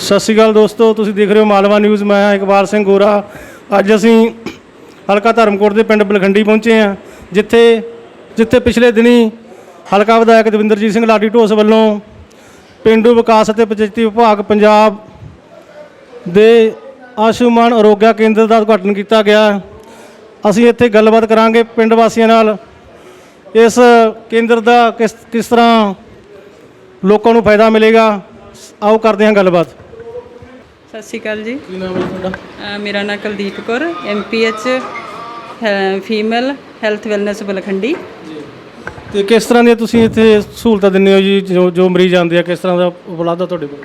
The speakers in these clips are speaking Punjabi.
ਸਤਿ ਸ਼੍ਰੀ ਅਕਾਲ ਦੋਸਤੋ, ਤੁਸੀਂ ਦੇਖ ਰਹੇ ਹੋ ਮਾਲਵਾ ਨਿਊਜ਼, ਮੈਂ ਇਕਬਾਲ ਸਿੰਘ ਗੋਰਾ। ਅੱਜ ਅਸੀਂ ਹਲਕਾ ਧਰਮਕੋਟ ਦੇ ਪਿੰਡ ਬਲਖੰਡੀ ਪਹੁੰਚੇ ਹਾਂ, ਜਿੱਥੇ ਜਿੱਥੇ ਪਿਛਲੇ ਦਿਨੀ ਹਲਕਾ ਵਿਧਾਇਕ ਦਵਿੰਦਰਜੀਤ ਸਿੰਘ ਲਾਡੀ ਢੋਸ ਵੱਲੋਂ ਪਿੰਡੂ ਵਿਕਾਸ ਅਤੇ ਪੰਚਾਇਤੀ ਵਿਭਾਗ ਪੰਜਾਬ ਦੇ ਆਯੁਸ਼ਮਾਨ ਅਰੋਗਿਆ ਕੇਂਦਰ ਦਾ ਉਦਘਾਟਨ ਕੀਤਾ ਗਿਆ। ਅਸੀਂ ਇੱਥੇ ਗੱਲਬਾਤ ਕਰਾਂਗੇ ਪਿੰਡ ਵਾਸੀਆਂ ਨਾਲ, ਇਸ ਕੇਂਦਰ ਦਾ ਕਿਸ ਕਿਸ ਤਰ੍ਹਾਂ ਲੋਕਾਂ ਨੂੰ ਫਾਇਦਾ ਮਿਲੇਗਾ। ਆਓ ਕਰਦੇ ਹਾਂ ਗੱਲਬਾਤ। ਸਤਿ ਸ਼੍ਰੀ ਅਕਾਲ ਜੀ। ਕੀ ਨਾਮ ਹੈ ਤੁਹਾਡਾ? ਮੇਰਾ ਨਾਮ Kuldeep Kaur MPH female health wellness Balkhandi. ਤੇ ਕਿਸ ਤਰ੍ਹਾਂ ਦੀਆਂ ਤੁਸੀਂ ਇੱਥੇ ਸਹੂਲਤਾਂ ਦਿੰਦੇ ਹੋ ਜੀ ਜੋ ਜੋ ਮਰੀਜ਼ ਆਉਂਦੇ ਆ ਕਿਸ ਤਰ੍ਹਾਂ ਦਾ ਉਪਲਬਧ ਆ ਤੁਹਾਡੇ ਕੋਲ?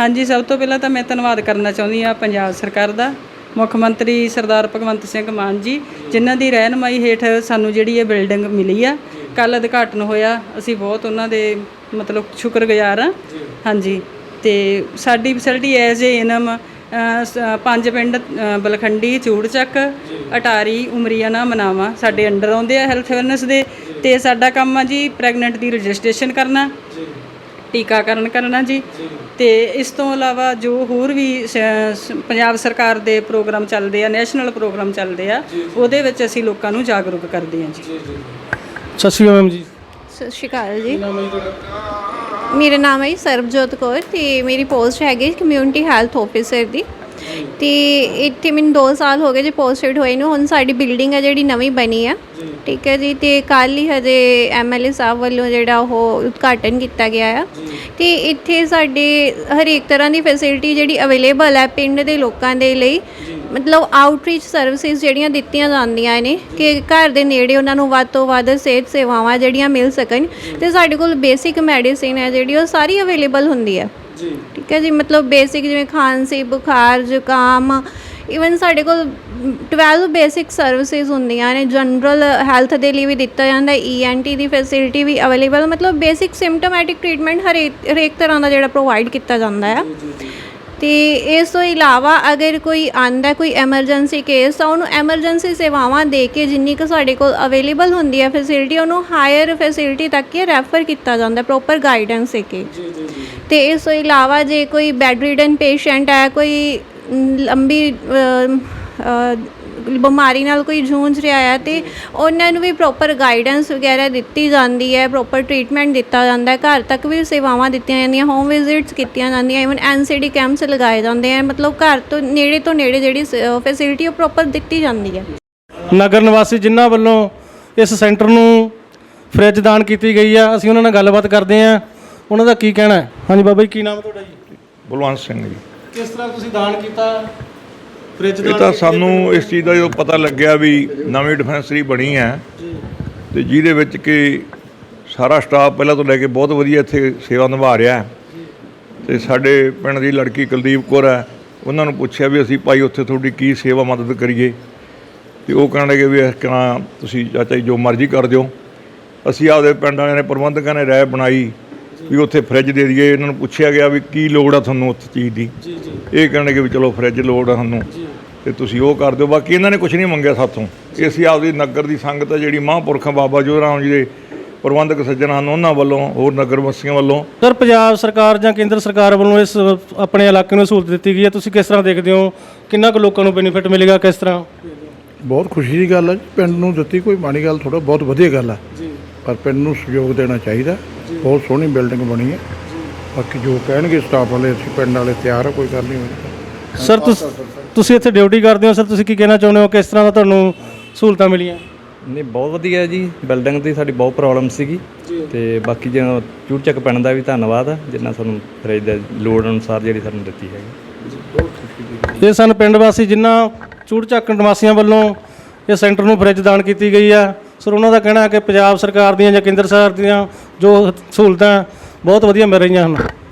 ਹਾਂਜੀ ਸਭ ਤੋਂ ਪਹਿਲਾਂ ਤਾਂ ਮੈਂ ਧੰਨਵਾਦ ਕਰਨਾ ਚਾਹੁੰਦੀ ਹਾਂ ਪੰਜਾਬ ਸਰਕਾਰ ਦਾ ਮੁੱਖ ਮੰਤਰੀ ਸਰਦਾਰ ਭਗਵੰਤ ਸਿੰਘ ਮਾਨ ਜੀ ਜਿਨ੍ਹਾਂ ਦੀ ਰਹਿਨਮਾਈ ਹੇਠ ਸਾਨੂੰ ਜਿਹੜੀ ਇਹ ਬਿਲਡਿੰਗ ਮਿਲੀ ਆ। ਕੱਲ ਉਦਘਾਟਨ ਹੋਇਆ ਅਸੀਂ ਬਹੁਤ ਉਹਨਾਂ ਦੇ ਮਤਲਬ ਸ਼ੁਕਰਗੁਜ਼ਾਰ ਆ ਹਾਂਜੀ। ਤੇ ਸਾਡੀ ਫੈਸਿਲਿਟੀ ਐਜ਼ ਏ ਇਨਮ ਪੰਜ ਪਿੰਡ ਬਲਖੰਡੀ ਚੂੜਚੱਕ ਅਟਾਰੀ ਉਮਰੀਆਣਾ ਮਨਾਵਾ। ਸਾਡੇ ਅੰਡਰ ਆਉਂਦੇ ਆ ਹੈਲਥ ਅਵੇਅਰਨੈਸ ਦੇ ਤੇ ਸਾਡਾ ਕੰਮ ਆ ਜੀ ਪ੍ਰੈਗਨੈਂਟ ਦੀ ਰਜਿਸਟ੍ਰੇਸ਼ਨ ਕਰਨਾ ਟੀਕਾਕਰਨ ਕਰਨਾ ਜੀ। ਤੇ ਇਸ ਤੋਂ ਇਲਾਵਾ ਜੋ ਹੋਰ ਵੀ ਪੰਜਾਬ ਸਰਕਾਰ ਦੇ ਪ੍ਰੋਗਰਾਮ ਚੱਲਦੇ ਆ ਨੈਸ਼ਨਲ ਪ੍ਰੋਗਰਾਮ ਚੱਲਦੇ ਆ ਉਹਦੇ ਵਿੱਚ ਅਸੀਂ ਲੋਕਾਂ ਨੂੰ ਜਾਗਰੂਕ ਕਰਦੇ ਹਾਂ ਜੀ। ਸਤਿ ਸ਼੍ਰੀ ਅਕਾਲ ਜੀ। ਸਤਿ ਸ਼੍ਰੀ ਅਕਾਲ ਜੀ। ਮੇਰਾ ਨਾਮ ਹੈ ਜੀ ਸਰਬਜੋਤ ਕੌਰ ਤੇ ਮੇਰੀ ਪੋਸਟ ਹੈਗੀ ਕਮਿਊਨਿਟੀ ਹੈਲਥ ਆਫੀਸਰ ਦੀ। ਤੇ ਇੱਥੇ ਮੈਨੂੰ 2 ਸਾਲ ਹੋ ਗਏ ਜੀ ਪੋਸਟਡ ਹੋਏ ਨੂੰ ਹੁਣ ਸਾਡੀ ਬਿਲਡਿੰਗ ਹੈ ਜਿਹੜੀ ਨਵੀਂ ਬਣੀ ਆ। ਠੀਕ ਹੈ ਜੀ ਤੇ ਕੱਲ ਹੀ ਹਜੇ ਐਮਐਲਏ ਸਾਹਿਬ ਵੱਲੋਂ ਜਿਹੜਾ ਉਹ ਉਦਘਾਟਨ ਕੀਤਾ ਗਿਆ ਆ। ਤੇ ਇੱਥੇ ਸਾਡੇ ਹਰੇਕ ਤਰ੍ਹਾਂ ਦੀ ਫੈਸਿਲਿਟੀ ਜਿਹੜੀ ਅਵੇਲੇਬਲ ਹੈ ਪਿੰਡ ਦੇ ਲੋਕਾਂ ਦੇ ਲਈ। ਮਤਲਬ ਆਊਟਰੀਚ ਸਰਵਿਸਿਜ਼ ਜਿਹੜੀਆਂ ਦਿੱਤੀਆਂ ਜਾਂਦੀਆਂ ਨੇ ਕਿ ਘਰ ਦੇ ਨੇੜੇ ਉਹਨਾਂ ਨੂੰ ਵੱਧ ਤੋਂ ਵੱਧ ਸਿਹਤ ਸੇਵਾਵਾਂ ਜਿਹੜੀਆਂ ਮਿਲ ਸਕਣ। ਤੇ ਸਾਡੇ ਕੋਲ ਬੇਸਿਕ ਮੈਡੀਸਿਨ ਹੈ ਜਿਹੜੀ ਉਹ ਸਾਰੀ ਅਵੇਲੇਬਲ ਹੁੰਦੀ ਹੈ ਜੀ। ਠੀਕ ਹੈ ਜੀ, ਮਤਲਬ ਬੇਸਿਕ ਜਿਵੇਂ ਖਾਂਸੀ ਬੁਖਾਰ, ਜ਼ੁਕਾਮ ਇਵਨ ਸਾਡੇ ਕੋਲ 12 ਬੇਸਿਕ ਸਰਵਿਸਿਜ਼ ਹੁੰਦੀਆਂ ਨੇ ਜਨਰਲ ਹੈਲਥ ਦੇ ਲਈ ਵੀ ਦਿੱਤਾ ਜਾਂਦਾ ਈਐਨਟੀ ਦੀ ਫੈਸਿਲਿਟੀ ਵੀ ਅਵੇਲੇਬਲ ਮਤਲਬ ਬੇਸਿਕ ਸਿੰਪਟੋਮੈਟਿਕ ਟ੍ਰੀਟਮੈਂਟ ਹਰੇਕ ਹਰੇਕ ਤਰ੍ਹਾਂ ਦਾ ਜਿਹੜਾ ਪ੍ਰੋਵਾਈਡ ਕੀਤਾ ਜਾਂਦਾ ਹੈ ਤੇ ਇਸ ਤੋਂ ਇਲਾਵਾ ਅਗਰ ਕੋਈ ਆਂਦਾ ਕੋਈ ਐਮਰਜੈਂਸੀ ਕੇਸ ਤਾਂ ਉਹਨੂੰ ਐਮਰਜੈਂਸੀ ਸੇਵਾਵਾਂ ਦੇ ਕੇ ਜਿੰਨੀ ਕੁ ਸਾਡੇ ਕੋਲ ਅਵੇਲੇਬਲ ਹੁੰਦੀ ਹੈ ਫੈਸਿਲਿਟੀ ਉਹਨੂੰ ਹਾਇਰ ਫੈਸਿਲਿਟੀ ਤੱਕ ਹੀ ਰੈਫਰ ਕੀਤਾ ਜਾਂਦਾ ਪ੍ਰੋਪਰ ਗਾਈਡੈਂਸ ਦੇ ਕੇ। ਤੇ ਇਸ ਤੋਂ ਇਲਾਵਾ ਜੇ ਕੋਈ ਬੈੱਡ ਰੀਡਨ ਪੇਸ਼ੈਂਟ ਹੈ ਕੋਈ ਲੰਬੀ ਬਿਮਾਰੀ ਨਾਲ ਕੋਈ ਜੂਝ ਰਿਹਾ ਹੈ ਤੇ ਉਹਨਾਂ ਨੂੰ ਵੀ ਪ੍ਰੋਪਰ ਗਾਈਡੈਂਸ ਵਗੈਰਾ ਦਿੱਤੀ ਜਾਂਦੀ ਹੈ ਪ੍ਰੋਪਰ ਟ੍ਰੀਟਮੈਂਟ ਦਿੱਤਾ ਜਾਂਦਾ ਹੈ ਘਰ ਤੱਕ ਵੀ ਸੇਵਾਵਾਂ ਦਿੱਤੀਆਂ ਜਾਂਦੀਆਂ ਹੋਮ ਵਿਜ਼ਿਟਸ ਕੀਤੀਆਂ ਜਾਂਦੀਆਂ ਇਵਨ ਐਨਸੀਡੀ ਕੈਂਪਸ ਲਗਾਏ ਜਾਂਦੇ ਆ ਮਤਲਬ ਘਰ ਤੋਂ ਨੇੜੇ ਤੋਂ ਨੇੜੇ ਜਿਹੜੀ ਫੈਸਿਲਿਟੀ ਉਹ ਪ੍ਰੋਪਰ ਦਿੱਤੀ ਜਾਂਦੀ ਹੈ। ਨਗਰ ਨਿਵਾਸੀ ਜਿਨ੍ਹਾਂ ਵੱਲੋਂ ਇਸ ਸੈਂਟਰ ਨੂੰ ਫ੍ਰਿਜ ਦਾਨ ਕੀਤੀ ਗਈ ਆ ਅਸੀਂ ਉਹਨਾਂ ਨਾਲ ਗੱਲਬਾਤ ਕਰਦੇ ਆ। ਉਹਨਾਂ ਦਾ ਕੀ ਕਹਿਣਾ ਹੈ? ਹਾਂਜੀ ਬਾਬਾ ਜੀ ਕੀ ਨਾਮ ਹੈ ਤੁਹਾਡਾ ਜੀ? ਬਲਵੰਤ ਸਿੰਘ ਜੀ। ਕਿਸ ਤਰ੍ਹਾਂ ਤੁਸੀਂ ਦਾਨ ਕੀਤਾ? ਫ੍ਰਿਜ ਇਹ ਤਾਂ ਸਾਨੂੰ ਇਸ ਚੀਜ਼ ਦਾ ਜਦੋਂ ਪਤਾ ਲੱਗਿਆ ਵੀ ਨਵੀਂ ਡਿਫੈਂਸਰੀ ਬਣੀ ਹੈ ਤੇ ਜਿਹਦੇ ਵਿੱਚ ਕਿ ਸਾਰਾ ਸਟਾਫ ਪਹਿਲਾਂ ਤੋਂ ਲੈ ਕੇ ਬਹੁਤ ਵਧੀਆ ਇੱਥੇ ਸੇਵਾ ਨਿਭਾ ਰਿਹਾ ਹੈ। ਤੇ ਸਾਡੇ ਪਿੰਡ ਦੀ ਲੜਕੀ ਕੁਲਦੀਪ ਕੌਰ ਹੈ ਉਹਨਾਂ ਨੂੰ ਪੁੱਛਿਆ ਵੀ ਅਸੀਂ ਭਾਈ ਉੱਥੇ ਤੁਹਾਡੀ ਕੀ ਸੇਵਾ ਮਦਦ ਕਰੀਏ? ਤੇ ਉਹ ਕਹਿਣ ਲੱਗੇ ਵੀ ਇਸ ਤਰ੍ਹਾਂ ਤੁਸੀਂ ਚਾਚਾ ਜੀ ਜੋ ਮਰਜ਼ੀ ਕਰ ਦਿਓ। ਅਸੀਂ ਆਪਦੇ ਪਿੰਡ ਵਾਲਿਆਂ ਨੇ ਪ੍ਰਬੰਧਕਾਂ ਨੇ ਰਾਏ ਬਣਾਈ ਵੀ ਉੱਥੇ ਫ੍ਰਿਜ ਦੇ ਦਈਏ ਇਹਨਾਂ ਨੂੰ ਪੁੱਛਿਆ ਗਿਆ ਵੀ ਕੀ ਲੋੜ ਆ ਤੁਹਾਨੂੰ ਉੱਥੇ ਚੀਜ਼ ਦੀ? ਜੀ ਜੀ। ਇਹ ਕਹਿਣ ਲੱਗੇ ਵੀ ਚਲੋ ਫ੍ਰਿਜ ਲੋੜ ਆ ਸਾਨੂੰ। ਤੇ ਤੁਸੀਂ ਉਹ ਕਰ ਦਿਓ। ਬਾਕੀ ਇਹਨਾਂ ਨੇ ਕੁਝ ਨਹੀਂ ਮੰਗਿਆ ਸਾਥੋਂ। ਇਹ ਅਸੀਂ ਆਪਦੀ ਨਗਰ ਦੀ ਸੰਗਤ ਆ ਜਿਹੜੀ ਮਹਾਂਪੁਰਖਾਂ ਬਾਬਾ ਜੋਰਾਮ ਜੀ ਦੇ ਪ੍ਰਬੰਧਕ ਸੱਜਣ ਹਨ ਉਹਨਾਂ ਵੱਲੋਂ ਹੋਰ ਨਗਰ ਵਾਸੀਆਂ ਵੱਲੋਂ। ਸਰ ਪੰਜਾਬ ਸਰਕਾਰ ਜਾਂ ਕੇਂਦਰ ਸਰਕਾਰ ਵੱਲੋਂ ਇਸ ਆਪਣੇ ਇਲਾਕੇ ਨੂੰ ਸਹੂਲਤ ਦਿੱਤੀ ਗਈ ਹੈ। ਤੁਸੀਂ ਕਿਸ ਤਰ੍ਹਾਂ ਦੇਖਦੇ ਹੋ? ਕਿੰਨਾ ਕੁ ਲੋਕਾਂ ਨੂੰ ਬੈਨੀਫਿਟ ਮਿਲੇਗਾ ਕਿਸ ਤਰ੍ਹਾਂ? ਬਹੁਤ ਖੁਸ਼ੀ ਦੀ ਗੱਲ ਹੈ ਜੀ। ਪਿੰਡ ਨੂੰ ਦਿੱਤੀ ਕੋਈ ਮਾੜੀ ਗੱਲ ਥੋੜਾ ਬਹੁਤ ਵਧੀਆ ਗੱਲ ਹੈ ਜੀ। ਪਰ ਪਿੰਡ ਨੂੰ ਸਹਿਯੋਗ ਦੇਣਾ ਚਾਹੀਦਾ। ਬਹੁਤ ਸੋਹਣੀ ਬਿਲਡਿੰਗ ਬਣੀ ਹੈ। ਬਾਕੀ ਜੋ ਕਹਿਣਗੇ ਸਟਾਫ ਵਾਲੇ ਅਸੀਂ ਪਿੰਡ ਵਾਲੇ ਤਿਆਰ ਆ ਕੋਈ ਗੱਲ ਨਹੀਂ ਹੋਈ। ਸਰ ਤੁਸ- ਤੁਸੀਂ ਇੱਥੇ ਡਿਊਟੀ ਕਰਦੇ ਹੋ ਸਰ ਤੁਸੀਂ ਕੀ ਕਹਿਣਾ ਚਾਹੁੰਦੇ ਹੋ ਕਿਸ ਤਰ੍ਹਾਂ ਦਾ ਤੁਹਾਨੂੰ ਸਹੂਲਤਾਂ ਮਿਲੀਆਂ? ਨਹੀਂ ਬਹੁਤ ਵਧੀਆ ਜੀ। ਬਿਲਡਿੰਗ ਦੀ ਸਾਡੀ ਬਹੁਤ ਪ੍ਰੋਬਲਮ ਸੀਗੀ। ਤੇ ਬਾਕੀ ਜਿਹੜਾ ਚੂੜ ਚੱਕ ਪਿੰਡ ਦਾ ਵੀ ਧੰਨਵਾਦ ਆ ਜਿੰਨਾ ਸਾਨੂੰ ਫਰਿੱਜ ਦੇ ਲੋੜ ਅਨੁਸਾਰ ਜਿਹੜੀ ਸਾਨੂੰ ਦਿੱਤੀ ਹੈਗੀ। ਇਹ ਸਨ ਪਿੰਡ ਵਾਸੀ ਜਿਨ੍ਹਾਂ ਚੂੜ ਚੱਕ ਨਿਵਾਸੀਆਂ ਵੱਲੋਂ ਇਹ ਸੈਂਟਰ ਨੂੰ ਫ੍ਰਿਜ ਦਾਨ ਕੀਤੀ ਗਈ ਆ ਸਰ, ਉਹਨਾਂ ਦਾ ਕਹਿਣਾ ਹੈ ਕਿ ਪੰਜਾਬ ਸਰਕਾਰ ਦੀਆਂ ਜਾਂ ਕੇਂਦਰ ਸਰਕਾਰ ਦੀਆਂ ਜੋ ਸਹੂਲਤਾਂ ਬਹੁਤ ਵਧੀਆ ਮਿਲ ਰਹੀਆਂ ਹਨ।